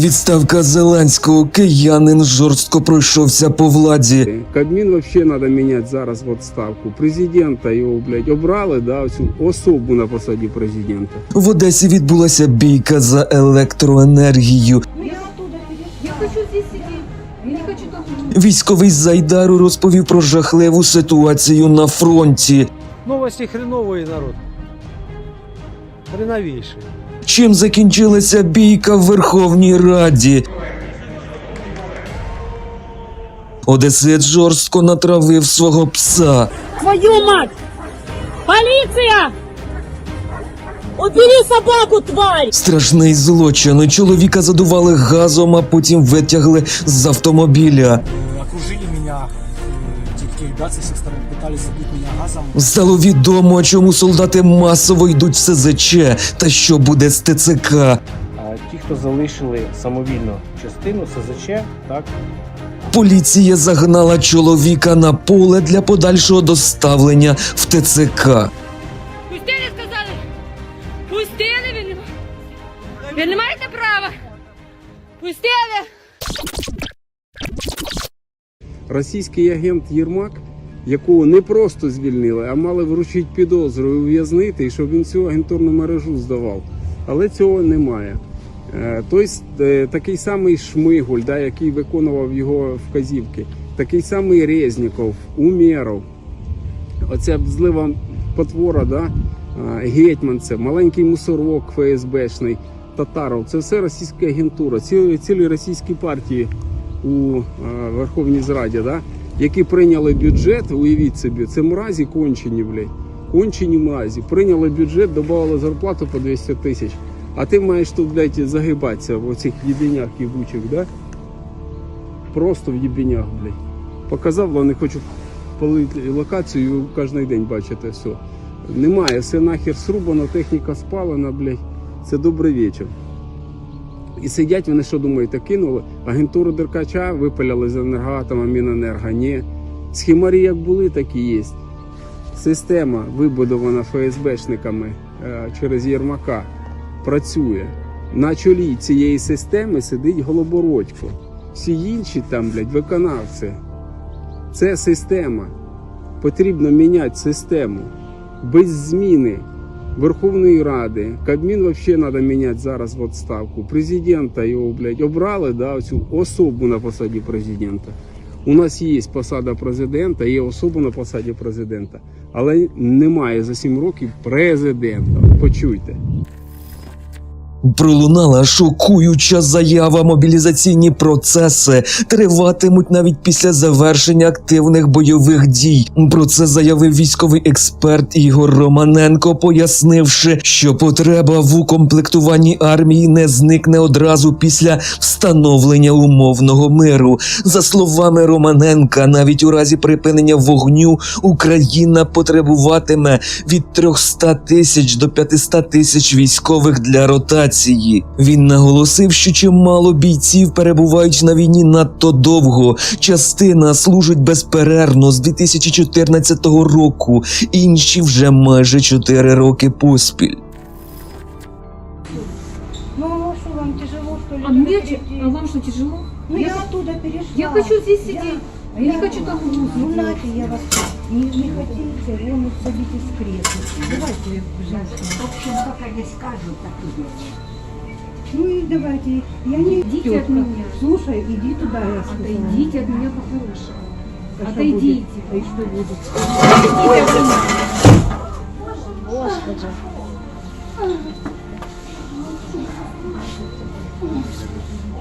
Відставка Зеленського киянин жорстко пройшовся по владі. Кабмін вообще треба міняти зараз в відставку. Президента його, блядь, обрали, да, цю особу на посаді президента. В Одесі відбулася бійка за електроенергію. Я оттуда. Я хочу здесь сидеть. Я не хочу там. Військовий з Зайдару розповів про жахливу ситуацію на фронті. Новости хреновые, народ. Хреновейшие. Чим закінчилася бійка в Верховній Раді? Одесит жорстко натравив свого пса. Твою мать! Полиция! Убери собаку, тварь! Страшний злочин. Чоловіка задували газом, а потім витягли з автомобіля. окружили меня, э, те, кто ребята со стороны Стало відомо, чому солдати масово йдуть в СЗЧ та що буде з ТЦК. А ті, хто залишили самовільно частину СЗЧ, так Поліція загнала чоловіка на поле для подальшого доставлення в ТЦК. Пустили, сказали. Пустили ви не Ви не маєте права. Пустили. Російський агент Єрмак, якого не просто звільнили, а мали вручити підозру і ув'язнити, і щоб він цю агентурну мережу здавав. Але цього немає. Е, Тобто е, такий самий Шмигуль, да, який виконував його вказівки, такий самий Резніков, Умєров, оця злива потвора, да, а, гетьманцев, маленький мусорок ФСБшний, Татаров. Це все російська агентура, цілі, цілі російські партії у Верховній Зраді, да, які прийняли бюджет, уявіть собі, це мразі кончені, блядь. Кончені мразі. Прийняли бюджет, додали зарплату по 200 тисяч. А ти маєш тут, блядь, загибатися в оцих єбінях єбучих, да? Просто в єбінях, блядь. Показав, вони хочуть палити локацію кожен день бачите все. Немає, все нахер срубано, техніка спалена, блядь. Це добрий вечір. І сидять вони, що думаєте, кинули? Агентуру Деркача випиляли з енергоатома Міненерго. Ні. Схемарі як були, так і є. Система, вибудована ФСБшниками е, через Єрмака, працює. На чолі цієї системи сидить Голобородько. Всі інші там, блядь, виконавці. Це система. Потрібно міняти систему. Без зміни Верховної Ради. Кабмін взагалі треба міняти зараз в відставку. Президента його, блядь, обрали, да, цю особу на посаді президента. У нас є посада президента, є особа на посаді президента, але немає за 7 років президента. Почуйте. Пролунала шокуюча заява. Мобілізаційні процеси триватимуть навіть після завершення активних бойових дій. Про це заявив військовий експерт Ігор Романенко, пояснивши, що потреба в укомплектуванні армії не зникне одразу після встановлення умовного миру. За словами Романенка, навіть у разі припинення вогню Україна потребуватиме від 300 тисяч до 500 тисяч військових для ротації. Він наголосив, що чимало бійців перебувають на війні надто довго. Частина служить безперервно з 2014 року, інші вже майже 4 роки поспіль. Ну, а мне а вам что, тяжело? Ну, я я, оттуда перешла. я хочу здесь сидеть. А Я не хочу Ну, нате, я вас не, не хотите, вон садитесь в кресло. Давайте, женщина. В общем, как они скажут, так и делают. Ну и давайте. Я не Идите тётка. от меня. Слушай, иди туда, я сказала. Отойдите от меня по-хорошему. А что Отойдите. будет? А и что будет? Отойдите от меня.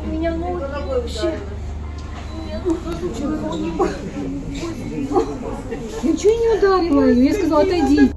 У меня ноги вообще. Ничего не ударила ее. Я сказала, отойди.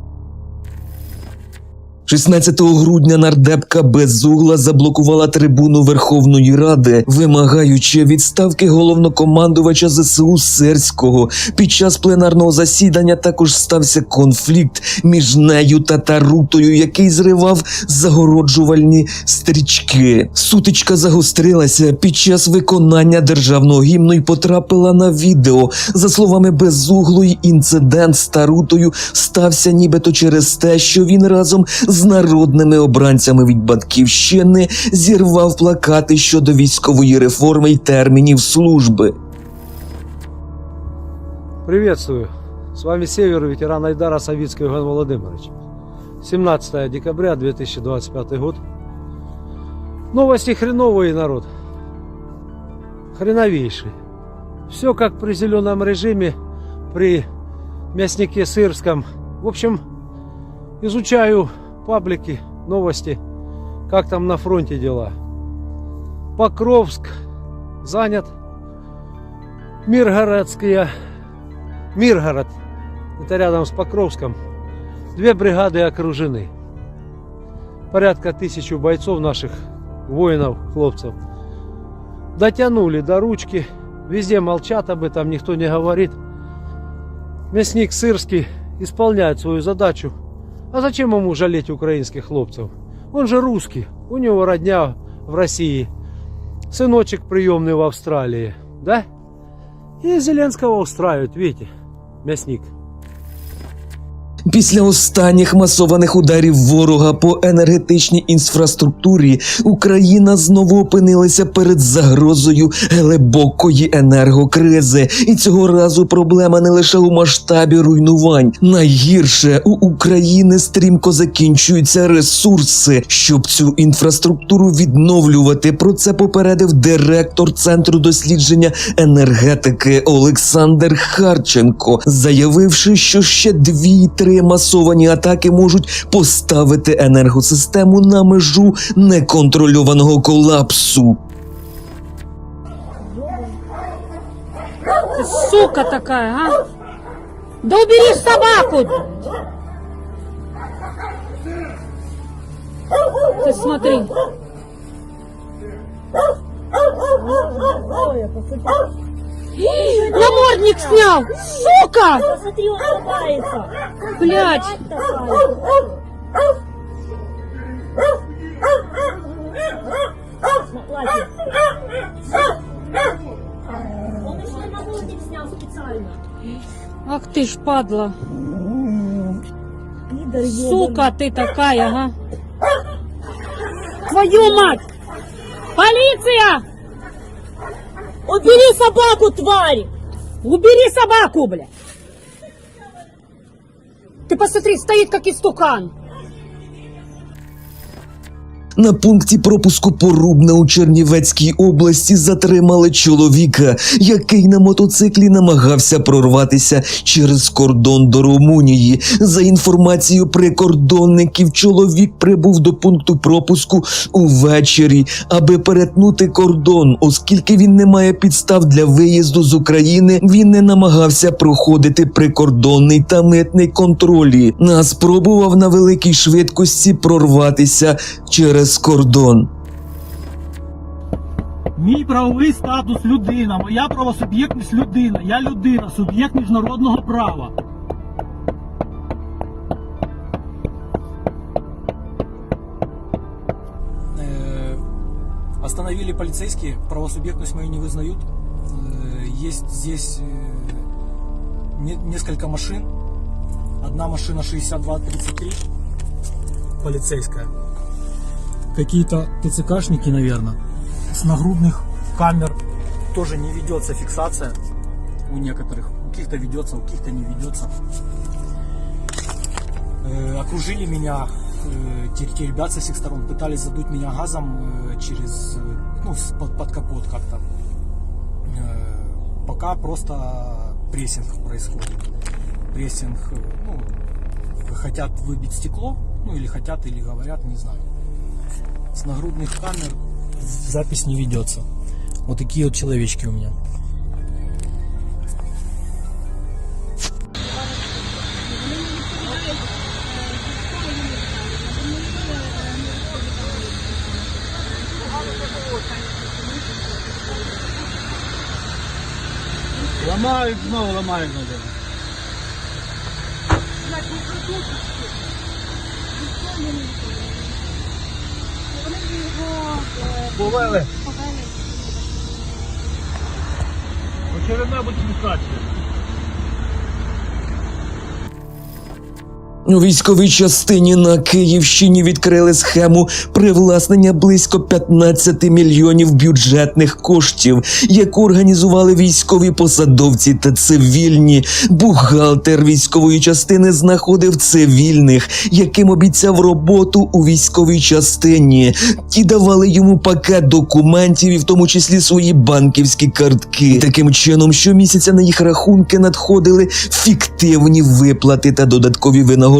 16 грудня нардепка Безугла заблокувала трибуну Верховної Ради, вимагаючи відставки головнокомандувача ЗСУ Сирського. Під час пленарного засідання також стався конфлікт між нею та Тарутою, який зривав загороджувальні стрічки. Сутичка загострилася під час виконання державного гімну і потрапила на відео. За словами Безуглої, інцидент з Тарутою стався нібито через те, що він разом з з народними обранцями від батьківщини зірвав плакати щодо військової реформи й термінів служби. Приветствую. С вами Север, ветеран Айдара Савицкий Иван Владимирович. 17 декабря 2025 год. Новости хреновые, народ. Хреновейшие. Все как при зеленом режиме, при мяснике сырском. В общем, изучаю паблики, новости, как там на фронте дела. Покровск занят. Миргородская Миргород, это рядом с Покровском, две бригады окружены. Порядка тысячи бойцов наших, воинов, хлопцев. Дотянули до ручки, везде молчат об этом, никто не говорит. Мясник Сырский исполняет свою задачу. А зачем ему жалеть украинских хлопцев? Он же русский, у него родня в России, сыночек приемный в Австралии, да? И Зеленского устраивает, видите, мясник. Після останніх масованих ударів ворога по енергетичній інфраструктурі Україна знову опинилася перед загрозою глибокої енергокризи. І цього разу проблема не лише у масштабі руйнувань. Найгірше у України стрімко закінчуються ресурси, щоб цю інфраструктуру відновлювати. Про це попередив директор центру дослідження енергетики Олександр Харченко, заявивши, що ще дві-три масовані атаки можуть поставити енергосистему на межу неконтрольованого колапсу. Сука такая, а? Да убери собаку! Ты смотри. Намордник снял! Сука! Посмотри, он копается. Блять! Он еще намордник снял специально. Ах ты ж падла! Сука ты такая, ага! Твою мать! Полиция! Убери собаку, тварь! Убери собаку, бля! Ты посмотри, стоит как истукан! На пункті пропуску Порубна у Чернівецькій області затримали чоловіка, який на мотоциклі намагався прорватися через кордон до Румунії. За інформацією прикордонників, чоловік прибув до пункту пропуску увечері, аби перетнути кордон, оскільки він не має підстав для виїзду з України. Він не намагався проходити прикордонний та митний контролі, а спробував на великій швидкості прорватися через кордон. Мій правовий статус людина, моя правосуб'єктність людина. Я людина, суб'єкт міжнародного права. Э, Остановили полицейские, правосубъектность мою не вызнают. Э, Есть здесь э, не- несколько машин. Одна машина 6233, полицейская. Какие-то ТЦКшники, наверное. С нагрудных камер тоже не ведется фиксация у некоторых. У каких-то ведется, у каких-то не ведется. Э, окружили меня э, те, ребят со всех сторон, пытались задуть меня газом э, через, э, ну, под, под капот как-то. Э, пока просто прессинг происходит. Прессинг, э, ну, хотят выбить стекло, ну или хотят, или говорят, не знаю. С нагрудных камер запись не ведется. Вот такие вот человечки у меня. Ламають знову, ламають знову. Повели. Очередна модифікація. У військовій частині на Київщині відкрили схему привласнення близько 15 мільйонів бюджетних коштів, яку організували військові посадовці та цивільні. Бухгалтер військової частини знаходив цивільних, яким обіцяв роботу у військовій частині. Ті давали йому пакет документів, і в тому числі свої банківські картки. Таким чином, щомісяця на їх рахунки надходили фіктивні виплати та додаткові винагороди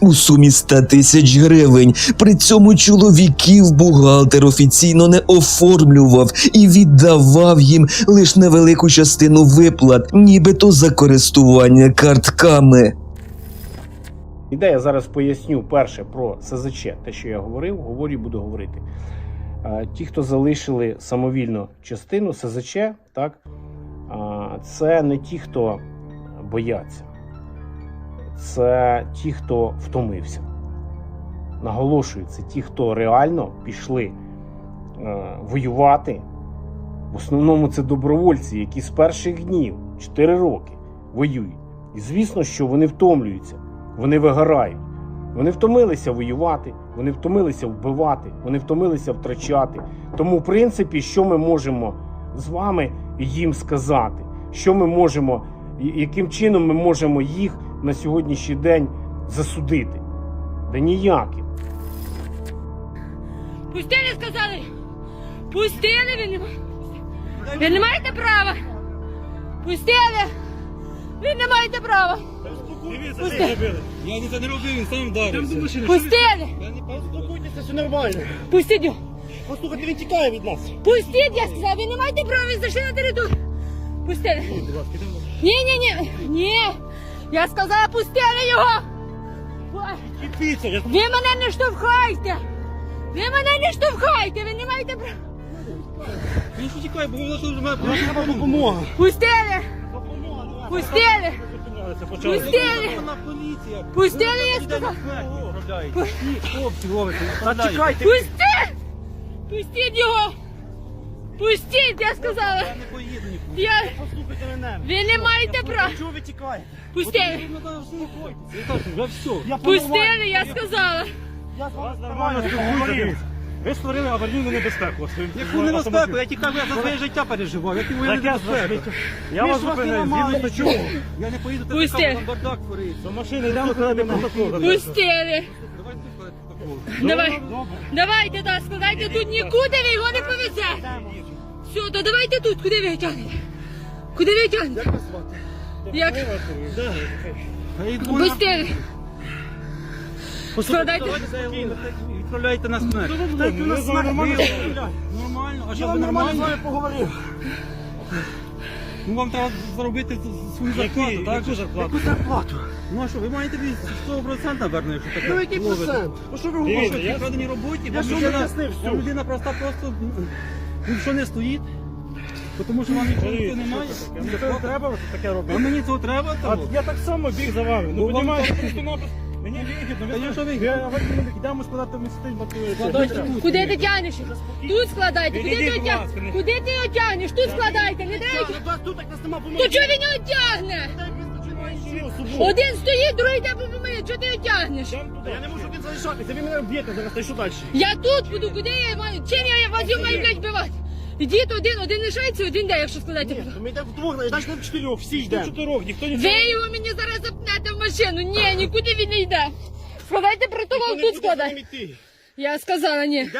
у сумі 100 тисяч гривень. При цьому чоловіків бухгалтер офіційно не оформлював і віддавав їм лише невелику частину виплат, нібито за користування картками. Іде я зараз поясню перше про СЗЧ, те, що я говорив, говорю буду говорити. Ті, хто залишили самовільно частину СЗЧ, так, це не ті, хто бояться, це ті, хто втомився. Наголошую, це ті, хто реально пішли е, воювати. В основному це добровольці, які з перших днів 4 роки воюють. І звісно, що вони втомлюються, вони вигорають. Вони втомилися воювати, вони втомилися вбивати, вони втомилися втрачати. Тому, в принципі, що ми можемо з вами їм сказати? Що ми можемо, яким чином ми можемо їх на сьогоднішній день засудити? Да ніяким. Пустили, сказали. Пустили, ви не, ви не маєте права. Пустили. Ви не маєте права. Пустили. Я не не робив, він сам вдарився. Пустили. Успокойтеся, все нормально. Пустіть його. Послухайте, він тікає від нас. Пустіть, я сказала, ви не маєте права, ви зайшли на територію. Пустили. Ні, ні, ні, ні. Я сказала, пустили його. Ви мене не штовхайте. Ви мене не штовхайте, ви не маєте права. він що тікає, бо треба допомога. Пустили. Пустили. Пустили. Пустили, я сказала. Хлопці ловите. Пустіть! Пустіть його! Пустіть, я сказала! Я не поїду нікуди. Я... Послухайте мене. Ви не маєте права! Чого ви тікаєте? Пустили! Вже все. Пустили, я сказала! Я з вас нормально спілкуюся. Ви створили аварійну небезпеку. Яку небезпеку? Я тікав, я за своє життя переживав. Яку я небезпеку? Я вас зупинив. Згідно до чого? Я не поїду туди, там бардак твориться. До машини йдемо складати протокол. Пустили! Давай! Давайте, так, складайте тут нікуди ви його не повезете! Все, то давайте тут, куди ви тягнете? Куди ви тягнете? Як? Пустили! Складайте! Відправляйте на смерть. на смерть. Нормально. А що ви нормально з вами поговорив? Ну вам треба заробити свою зарплату, так? Яку зарплату? Яку зарплату? Ну а що, ви маєте 100% верно, якщо таке Ну який процент? Ну що ви говорите? Я вкладені роботі, вам людина, вам людина проста просто ну, що не стоїть. Тому що вам нічого ніхто немає. Це треба таке робити. А мені цього треба того? Я так само біг за вами. Ну, понімаєте, просто-напросто. Мені вигідно. Ви що вигідно? Йдемо складати містить Складайте Куди ти тягнеш? Тут складайте, куди ти його тягнеш? Куди ти його тягнеш? Тут складайте, не дай. То чого він його тягне? Один стоїть, другий йде помиє. Чого ти його тягнеш? Я не можу один залишатися, ви мене вб'єте зараз, та й що далі? Я тут буду, куди я маю? Чим я вас його маю, блядь, вбивати? Ідіть один, один лишається, один де, якщо складати. Ми йдемо вдвох, значить не чотирьох, всі йдемо. Чотирьох, ніхто не Ви його мені зараз запнете в машину. Ні, нікуди він не йде. Складайте притулок, тут складай. Я сказала ні.